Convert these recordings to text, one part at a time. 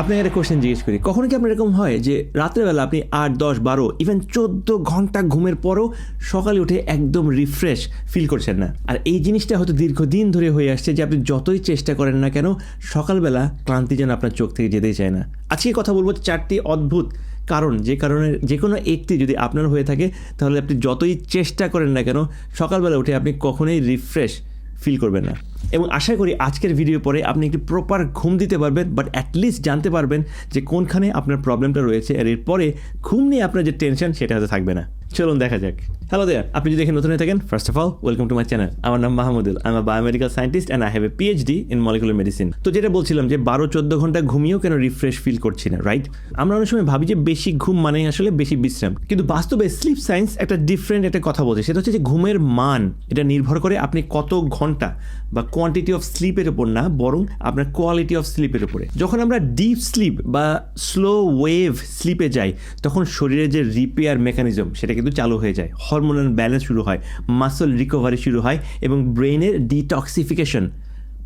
আপনাকে একটা কোশ্চেন জিজ্ঞেস করি। কখনো কি আপনার এরকম হয় যে রাত্রেবেলা আপনি আট, দশ, বারো ইভেন চোদ্দ ঘণ্টা ঘুমের পরও সকালে উঠে একদম রিফ্রেশ ফিল করছেন না? আর এই জিনিসটা হয়তো দীর্ঘদিন ধরে হয়ে আসছে যে আপনি যতই চেষ্টা করেন না কেন, সকালবেলা ক্লান্তি যেন আপনার চোখ থেকে যেতেই চায় না। আজকে কথা বলব চারটি অদ্ভুত কারণ, যে কারণে যে কোনো একটি যদি আপনার হয়ে থাকে, তাহলে আপনি যতই চেষ্টা করেন না কেন, সকালবেলা উঠে আপনি কখনোই রিফ্রেশ ফিল করবেন না। এবং আশা করি আজকের ভিডিও পরে আপনি একটি প্রপার ঘুম দিতে পারবেন বাট অ্যাটলিস্ট জানতে পারবেন যে কোনখানে আপনার প্রবলেমটা রয়েছে, আর এরপরে ঘুম নিয়ে আপনার যে টেনশন সেটা হয়তো থাকবে না। চলুন দেখা যাক। হ্যালো দেয়ার আপনি যদি এখানে নতুন হয়ে থাকেন first of all welcome to my channel আমার নাম Mahmudul I am biomedical scientist and I have a PhD in molecular medicine তো যেটা বলছিলাম যে বারো চোদ্দ ঘণ্টা ঘুমিয়েও কেন রিফ্রেশ ফিল করছি না রাইট আমরা অনেক সময় ভাবি যে বেশি ঘুম মানে আসলে বেশি বিশ্রাম। কিন্তু বাস্তবে স্লিপ সায়েন্স একটা ডিফারেন্ট একটা কথা বলছে, সেটা হচ্ছে যে ঘুমের মান, এটা নির্ভর করে আপনি কত ঘণ্টা বা কোয়ান্টিটি অফ স্লিপের উপর না, বরং আপনার কোয়ালিটি অফ স্লিপের উপরে। যখন আমরা ডিপ স্লিপ বা স্লো ওয়েভ স্লিপে যাই, তখন শরীরের যে রিপেয়ার মেকানিজম সেটা কিন্তু চালু হয়ে যায়। হরমোনাল ব্যালেন্স শুরু হয় মাসল রিকভারি শুরু হয় এবং ব্রেনের ডিটক্সিফিকেশন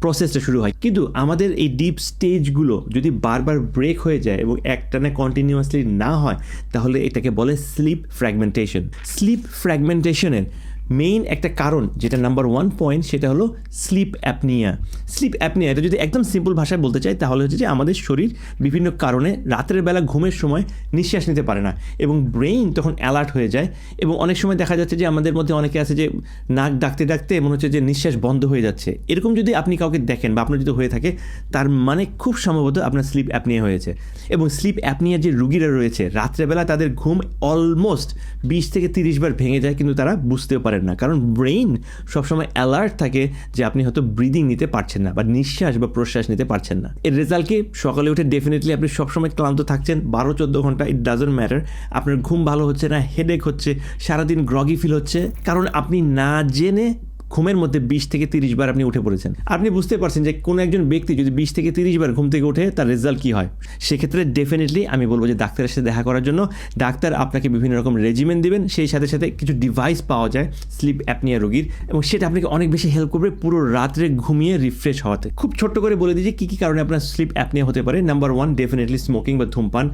প্রসেসটা শুরু হয়। কিন্তু আমাদের এই ডিপ স্টেজগুলো যদি বারবার ব্রেক হয়ে যায় এবং একটানা কন্টিনিউয়াসলি না হয়, তাহলে এটাকে বলে স্লিপ ফ্র্যাগমেন্টেশন স্লিপ ফ্র্যাগমেন্টেশনের মেইন একটা কারণ যেটা নাম্বার ওয়ান পয়েন্ট সেটা হলো স্লিপ অ্যাপনিয়া স্লিপ অ্যাপনিয়া এটা যদি একদম সিম্পল ভাষায় বলতে চাই, তাহলে হচ্ছে যে আমাদের শরীর বিভিন্ন কারণে রাতের বেলা ঘুমের সময় নিঃশ্বাস নিতে পারে না এবং ব্রেইন তখন অ্যালার্ট হয়ে যায় এবং অনেক সময় দেখা যাচ্ছে যে আমাদের মধ্যে অনেকে আছে যে নাক ডাকতে ডাকতে মনে হচ্ছে যে নিঃশ্বাস বন্ধ হয়ে যাচ্ছে। এরকম যদি আপনি কাউকে দেখেন বা আপনার যদি হয়ে থাকে, তার মানে খুব সম্ভবত আপনার স্লিপ অ্যাপনিয়া হয়েছে। এবং স্লিপ অ্যাপনিয়া যে রুগীরা রয়েছে, রাত্রেবেলা তাদের ঘুম অলমোস্ট বিশ থেকে তিরিশ বার ভেঙে যায়, কিন্তু তারা বুঝতেও পারেন না। কারণ ব্রেইন সবসময় অ্যালার্ট থাকে যে আপনি হয়তো ব্রিদিং নিতে পারছেন না বা নিঃশ্বাস বা প্রশ্বাস নিতে পারছেন না। এর রেজাল্ট কি? সকালে উঠে ডেফিনেটলি আপনি সবসময় ক্লান্ত থাকছেন বারো চোদ্দ ঘণ্টা ইট ডাজন্ট ম্যাটার আপনার ঘুম ভালো হচ্ছে না হেডেক হচ্ছে, সারাদিন গ্রগি ফিল হচ্ছে। কারণ আপনি না জেনে ঘুমের মধ্যে বিশ থেকে তিরিশ বার আপনি উঠে পড়েছেন। আপনি বুঝতে পারছেন যে কোনো একজন ব্যক্তি যদি বিশ থেকে তিরিশ বার ঘুম থেকে উঠে তার রেজাল্ট কী হয়? সেক্ষেত্রে ডেফিনেটলি আমি বলব যে ডাক্তারের সাথে দেখা করার জন্য ডাক্তার আপনাকে বিভিন্ন রকম রেজিমেন্ট দিবেন, সেই সাথে সাথে কিছু ডিভাইস পাওয়া যায় স্লিপ অ্যাপনিয়া রোগীর, এবং সেটা আপনাকে অনেক বেশি হেল্প করবে পুরো রাত্রে ঘুমিয়ে রিফ্রেশ হওয়াতে। খুব ছোট্ট করে বলে দিই যে কী কী কারণে আপনার স্লিপ অ্যাপনিয়া হতে পারে। নাম্বার ওয়ান ডেফিনেটলি স্মোকিং বা ধূমপান।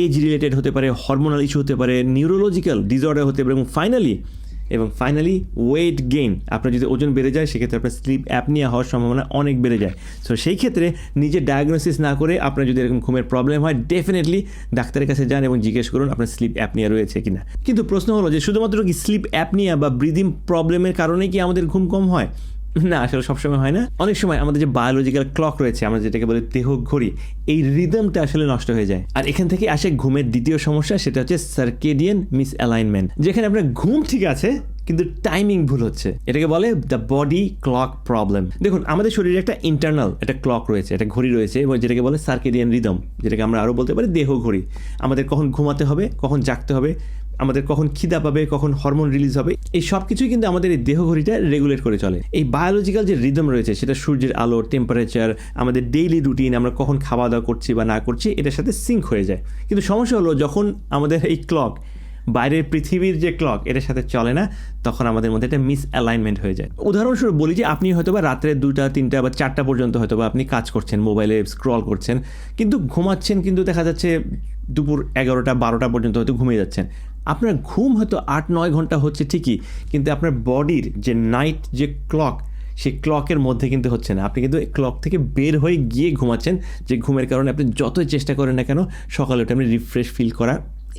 এজ রিলেটেড হতে পারে হরমোনাল ইস্যু হতে পারে নিউরোলজিক্যাল ডিসঅর্ডার হতে পারে, এবং ফাইনালি এবং ফাইনালি ওয়েট গেইন আপনার যদি ওজন বেড়ে যায়, সেক্ষেত্রে আপনার স্লিপ অ্যাপনিয়া হওয়ার সম্ভাবনা অনেক বেড়ে যায়। সো সেই ক্ষেত্রে নিজে ডায়াগনোসিস না করে আপনার যদি এরকম ঘুমের প্রবলেম হয় ডেফিনেটলি ডাক্তারের কাছে যান এবং জিজ্ঞেস করুন আপনার স্লিপ অ্যাপনিয়া রয়েছে কিনা। কিন্তু প্রশ্ন হলো যে, শুধুমাত্র কি স্লিপ অ্যাপনিয়া বা ব্রিদিং প্রবলেমের কারণে কি আমাদের ঘুম কম হয়? না, আসলে সবসময় হয় না। অনেক সময় আমাদের যে বায়োলজিক্যাল ক্লক রয়েছে, আমরা যেটাকে বলি দেহ ঘড়ি, এই রিদমটা আসলে নষ্ট হয়ে যায়। আর এখান থেকে আসে ঘুমের দ্বিতীয় সমস্যা, সেটা হচ্ছে সার্কেডিয়ান মিস অ্যালাইনমেন্ট যেখানে আপনার ঘুম ঠিক আছে, কিন্তু টাইমিং ভুল হচ্ছে। এটাকে বলে দ্য বডি ক্লক প্রবলেম দেখুন, আমাদের শরীরে একটা ইন্টারনাল একটা ক্লক রয়েছে, একটা ঘড়ি রয়েছে, এবং যেটাকে বলে সার্কেডিয়ান রিদম যেটাকে আমরা আরও বলতে পারি দেহ ঘড়ি। আমাদের কখন ঘুমাতে হবে, কখন জাগতে হবে আমাদের কখন খিদা পাবে, কখন হরমোন রিলিজ হবে, এই সব কিছুই কিন্তু আমাদের এই দেহ ঘড়িটা রেগুলেট করে চলে। এই বায়োলজিক্যাল যে রিদম রয়েছে, সেটা সূর্যের আলো টেম্পারেচার আমাদের ডেইলি রুটিন আমরা কখন খাওয়া দাওয়া করছি বা না করছি, এটার সাথে সিঙ্ক হয়ে যায়। কিন্তু সমস্যা হলো, যখন আমাদের এই ক্লক বাইরের পৃথিবীর যে ক্লক এটার সাথে চলে না, তখন আমাদের মধ্যে একটা মিস অ্যালাইনমেন্ট হয়ে যায়। উদাহরণস্বরূপ বলি যে, আপনি হয়তো বা রাত্রে দুটা তিনটা বা চারটা পর্যন্ত হয়তো বা আপনি কাজ করছেন মোবাইলে স্ক্রল করছেন, কিন্তু ঘুমাচ্ছেন, কিন্তু দেখা যাচ্ছে দুপুর এগারোটা, বারোটা পর্যন্ত হয়তো ঘুমিয়ে যাচ্ছেন। আপনার ঘুম হয়তো আট, নয় ঘণ্টা হচ্ছে ঠিকই, কিন্তু আপনার বডির যে নাইট যে ক্লক সেই ক্লকের মধ্যে কিন্তু হচ্ছে না। আপনি কিন্তু ক্লক থেকে বের হয়ে গিয়ে ঘুমাচ্ছেন, যে ঘুমের কারণে আপনি যতই চেষ্টা করেন না কেন সকালে উঠে আপনি রিফ্রেশ ফিল করা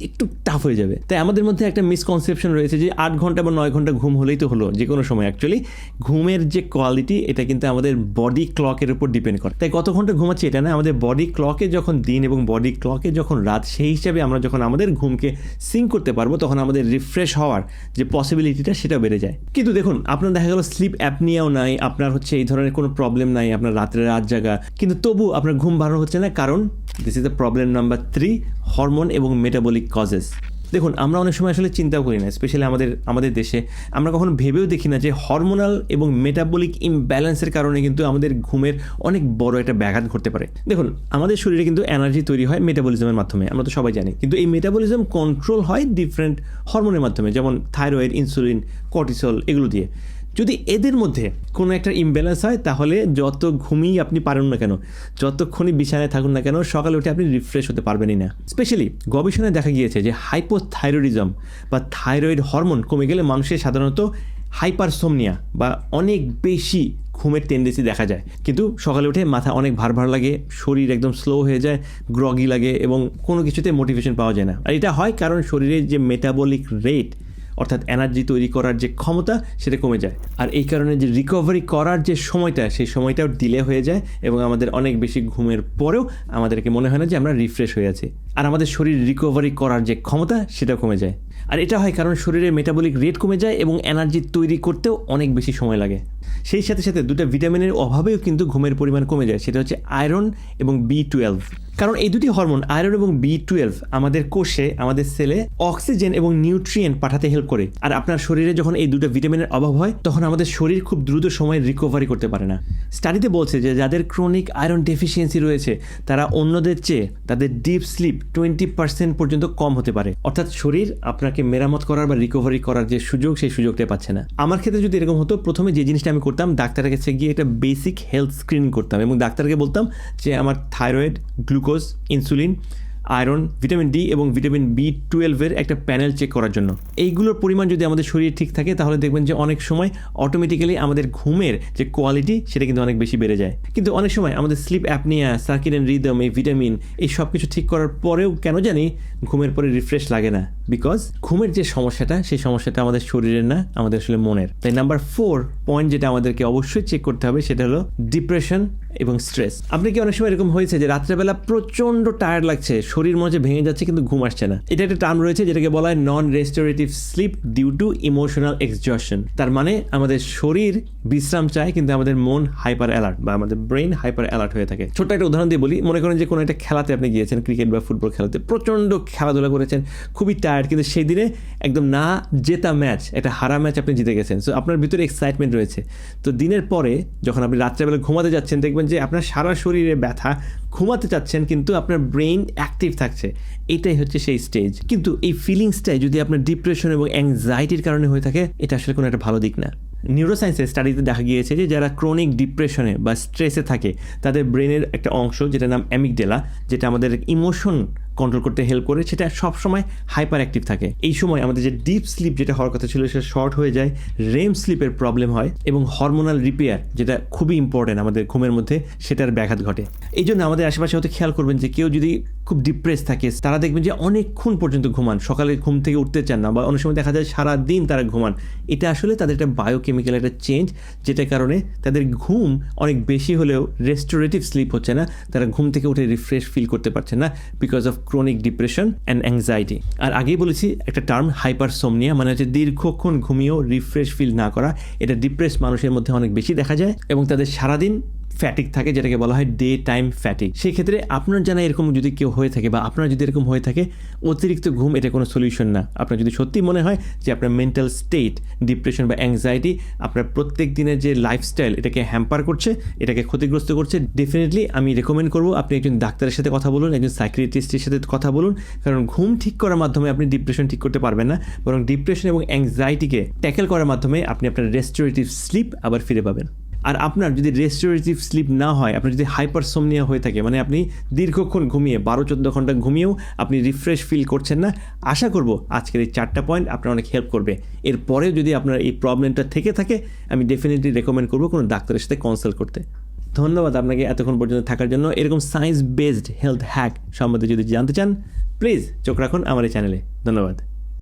একটু টাফ হয়ে যাবে। তাই আমাদের মধ্যে একটা মিসকনসেপশন রয়েছে যে আট ঘণ্টা বা নয় ঘণ্টা ঘুম হলেই তো হলো, যে কোনো সময় অ্যাকচুয়ালি ঘুমের যে কোয়ালিটি এটা কিন্তু আমাদের বডি ক্লকের উপর ডিপেন্ড করে। তাই কত ঘণ্টা ঘুমাচ্ছি এটা না, আমাদের বডি ক্লকে যখন দিন এবং বডি ক্লকে যখন রাত, সেই হিসাবে আমরা যখন আমাদের ঘুমকে সিঙ্ক করতে পারব, তখন আমাদের রিফ্রেশ হওয়ার যে পসিবিলিটিটা সেটা বেড়ে যায়। কিন্তু দেখুন, আপনার দেখা গেল স্লিপ অ্যাপনিয়াও নাই, আপনার হচ্ছে এই ধরনের কোনো প্রবলেম নাই, আপনার রাত্রে রাত জাগা। কিন্তু তবু আপনার ঘুম ভালো হচ্ছে না, কারণ this is the problem number three hormone এবং মেটাবলিক কজেস দেখুন, আমরা অনেক সময় আসলে চিন্তাও করি না স্পেশালি আমাদের আমাদের দেশে। আমরা কখনো ভেবেও দেখি না যে হরমোনাল এবং মেটাবলিক ইমব্যালেন্সের কারণে কিন্তু আমাদের ঘুমের অনেক বড় একটা ব্যাঘাত ঘটতে পারে। দেখুন, আমাদের শরীরে কিন্তু এনার্জি তৈরি হয় মেটাবলিজমের মাধ্যমে, আমরা তো সবাই জানি। কিন্তু এই মেটাবলিজম কন্ট্রোল হয় ডিফারেন্ট হরমোনের মাধ্যমে, যেমন থাইরয়েড ইনসুলিন কর্টিসল এগুলো দিয়ে। যদি এদের মধ্যে কোনো একটা ইমব্যালেন্স হয়, তাহলে যত ঘুমিয়ে আপনি পারেন না কেন, যতক্ষণই বিছানায় থাকুন না কেন, সকালে উঠে আপনি রিফ্রেশ হতে পারবেনই না। স্পেশালি গবেষণায় দেখা গিয়েছে যে হাইপোথাইরয়েডিজম বা থাইরয়েড হরমোন কমে গেলে মানুষের সাধারণত হাইপারসোমনিয়া বা অনেক বেশি ঘুমের টেন্ডেন্সি দেখা যায়। কিন্তু সকালে উঠে মাথা অনেক ভার ভার লাগে, শরীর একদম স্লো হয়ে যায় গ্রগি লাগে এবং কোনো কিছুতে মোটিভেশন পাওয়া যায় না। আর এটা হয় কারণ শরীরের যে মেটাবলিক রেট অর্থাৎ এনার্জি তৈরি করার যে ক্ষমতা, সেটা কমে যায়। আর এই কারণে যে রিকভারি করার যে সময়টা, সেই সময়টাও ডিলে হয়ে যায় এবং আমাদের অনেক বেশি ঘুমের পরেও আমাদেরকে মনে হয় না যে আমরা রিফ্রেশ হয়ে আছি। আর আমাদের শরীর রিকভারি করার যে ক্ষমতা, সেটাও কমে যায়। আর এটা হয় কারণ শরীরের মেটাবলিক রেট কমে যায় এবং এনার্জি তৈরি করতেও অনেক বেশি সময় লাগে। সেই সাথে সাথে দুটো ভিটামিনের অভাবেও কিন্তু ঘুমের পরিমাণ কমে যায়। সেটা হচ্ছে আয়রন এবং বি টুয়েলভ কারণ এই দুটি হরমোন, আয়রন এবং বি টুয়েলভ আমাদের কোষে আমাদের সেলে অক্সিজেন এবং নিউট্রিয়েন্ট পাঠাতে হেল্প করে। আর আপনার শরীরে যখন এই দুটো ভিটামিনের অভাব হয়, তখন আমাদের শরীর খুব দ্রুত সময় রিকভারি করতে পারে না। স্টাডিতে বলছে যে, যাদের ক্রনিক আয়রন ডেফিসিয়েন্সি রয়েছে, তারা অন্যদের চেয়ে তাদের ডিপ স্লিপ টোয়েন্টি পার্সেন্ট পর্যন্ত কম হতে পারে। অর্থাৎ শরীর আপনাকে মেরামত করার বা রিকভারি করার যে সুযোগ, সেই সুযোগটা পাচ্ছে না। আমার ক্ষেত্রে যদি এরকম হতো, প্রথমে যে জিনিসটা আমি করতাম, ডাক্তারের কাছে গিয়ে একটা বেসিক হেলথ স্ক্রিনিং করতাম এবং ডাক্তারকে বলতাম যে, আমার thyroid glucose insulin iron, vitamin D এবং ভিটামিন বি টুয়েলভের একটা প্যানেল চেক করার জন্য। এইগুলোর পরিমাণ যদি আমাদের শরীরে ঠিক থাকে, তাহলে দেখবেন যে অনেক সময় অটোমেটিক্যালি আমাদের ঘুমের যে কোয়ালিটি সেটা কিন্তু অনেক বেশি বেড়ে যায়। কিন্তু অনেক সময় আমাদের স্লিপ অ্যাপনিয়া সার্কিডেন রিদম এই ভিটামিন এই সব কিছু ঠিক করার পরেও কেন জানি ঘুমের পরে রিফ্রেশ লাগে না। বিকজ ঘুমের যে সমস্যাটা, সেই সমস্যাটা আমাদের শরীরের না, আমাদের আসলে মনের। তাই নাম্বার ফোর পয়েন্ট যেটা আমাদেরকে অবশ্যই চেক করতে হবে, সেটা হলো ডিপ্রেশন এবং স্ট্রেস আপনি কি অনেক সময় এরকম হয়েছে যে রাত্রেবেলা প্রচণ্ড টায়ার্ড লাগছে শরীর হচ্ছে ভেঙে যাচ্ছে, কিন্তু ঘুম আসছে না। এটা একটা টার্ম রয়েছে যেটাকে বলা হয় non restorative sleep due to emotional exhaustion তার মানে আমাদের শরীর বিশ্রাম চায়, কিন্তু আমাদের মন হাইপার অ্যালার্ট বা আমাদের ব্রেন হাইপার অ্যালার্ট হয়ে থাকে। ছোট্ট একটা উদাহরণ দিয়ে বলি। মনে করেন যে কোনো একটা খেলাতে আপনি গিয়েছেন ক্রিকেট বা ফুটবল খেলাতে, প্রচণ্ড খেলাধুলা করেছেন, খুবই টায়ার্ড কিন্তু সেই দিনে একদম না জেতা ম্যাচ একটা হারা ম্যাচ আপনি জিতে গেছেন। সো আপনার ভিতরে এক্সাইটমেন্ট রয়েছে। তো দিনের পরে যখন আপনি রাত্রেবেলা ঘুমাতে যাচ্ছেন, দেখবেন যে আপনার সারা শরীরে ব্যথা ঘুমাতে চাচ্ছেন কিন্তু আপনার ব্রেইন অ্যাক্টিভ থাকছে, এটাই হচ্ছে সেই স্টেজ কিন্তু এই ফিলিংসটাই যদি আপনার ডিপ্রেশন এবং অ্যাংজাইটির কারণে হয়ে থাকে, এটা আসলে কোনো একটা ভালো দিক না। নিউরোসায়েন্সের স্টাডিতে দেখা গিয়েছে যে যারা ক্রনিক ডিপ্রেশনে বা স্ট্রেসে থাকে, তাদের ব্রেনের একটা অংশ যেটা নাম অ্যামিকডেলা যেটা আমাদের ইমোশন কন্ট্রোল করতে হেল্প করে, সেটা সবসময় হাইপার অ্যাক্টিভ থাকে। এই সময় আমাদের যে ডিপ স্লিপ যেটা হওয়ার কথা ছিল, সেটা শর্ট হয়ে যায় রেম স্লিপের প্রবলেম হয়, এবং হরমোনাল রিপেয়ার যেটা খুবই ইম্পর্টেন্ট আমাদের ঘুমের মধ্যে, সেটার ব্যাঘাত ঘটে। এই জন্য আমাদের আশেপাশে হয়তো খেয়াল করবেন যে কেউ যদি খুব ডিপ্রেস থাকে। তারা দেখবেন যে অনেকক্ষণ পর্যন্ত ঘুমান। সকালে ঘুম থেকে উঠতে চান না বা অনেক সময় দেখা যায় সারা দিন তারা ঘুমান। এটা আসলে তাদের একটা বায়োকেমিক্যাল একটা চেঞ্জ যেটার কারণে তাদের ঘুম অনেক বেশি হলেও রেস্টোরেটিভ স্লিপ হচ্ছে না। তারা ঘুম থেকে উঠে রিফ্রেশ ফিল করতে পারছে না because of chronic depression and anxiety আর আগেই বলেছি, একটা টার্ম হাইপার হাইপারসোমনিয়া মানে হচ্ছে দীর্ঘক্ষণ ঘুমিয়েও রিফ্রেশ ফিল না করা। এটা ডিপ্রেস মানুষের মধ্যে অনেক বেশি দেখা যায় এবং তাদের সারাদিন ফ্যাটিক থাকে, যেটাকে বলা হয় ডে টাইম ফ্যাটিক সেই ক্ষেত্রে আপনার জানা এরকম যদি কেউ হয়ে থাকে বা আপনার যদি এরকম হয়ে থাকে, অতিরিক্ত ঘুম এটা কোনো সলিউশন না। আপনার যদি সত্যি মনে হয় যে আপনার মেন্টাল স্টেট ডিপ্রেশন বা অ্যাংজাইটি আপনার প্রত্যেক দিনের যে লাইফস্টাইল এটাকে হ্যাম্পার করছে, এটাকে ক্ষতিগ্রস্ত করছে ডেফিনেটলি আমি রেকমেন্ড করব আপনি একজন ডাক্তারের সাথে কথা বলুন, একজন সাইক্রিটিস্টের সাথে কথা বলুন। কারণ ঘুম ঠিক করার মাধ্যমে আপনি ডিপ্রেশন ঠিক করতে পারবেন না, বরং ডিপ্রেশন এবং অ্যাংজাইটিকে ট্যাকেল করার মাধ্যমে আপনি আপনার রেস্টোরেটিভ স্লিপ আবার ফিরে পাবেন। আর আপনার যদি রেস্টোরেটিভ স্লিপ না হয়, আপনার যদি হাইপারসোমনিয়া হয়ে থাকে মানে আপনি দীর্ঘক্ষণ ঘুমিয়ে বারো, চোদ্দ ঘণ্টা ঘুমিয়েও আপনি রিফ্রেশ ফিল করছেন না, আশা করব আজকের এই চারটা পয়েন্ট আপনার অনেক হেল্প করবে। এরপরেও যদি আপনার এই প্রবলেমটা থেকে থাকে, আমি ডেফিনেটলি রেকমেন্ড করব কোনো ডাক্তারের সাথে কনসাল্ট করতে। ধন্যবাদ আপনাকে এতক্ষণ পর্যন্ত থাকার জন্য। এরকম সায়েন্স বেসড হেলথ হ্যাক সম্বন্ধে যদি জানতে চান প্লিজ চোখ রাখুন আমার এই চ্যানেলে ধন্যবাদ।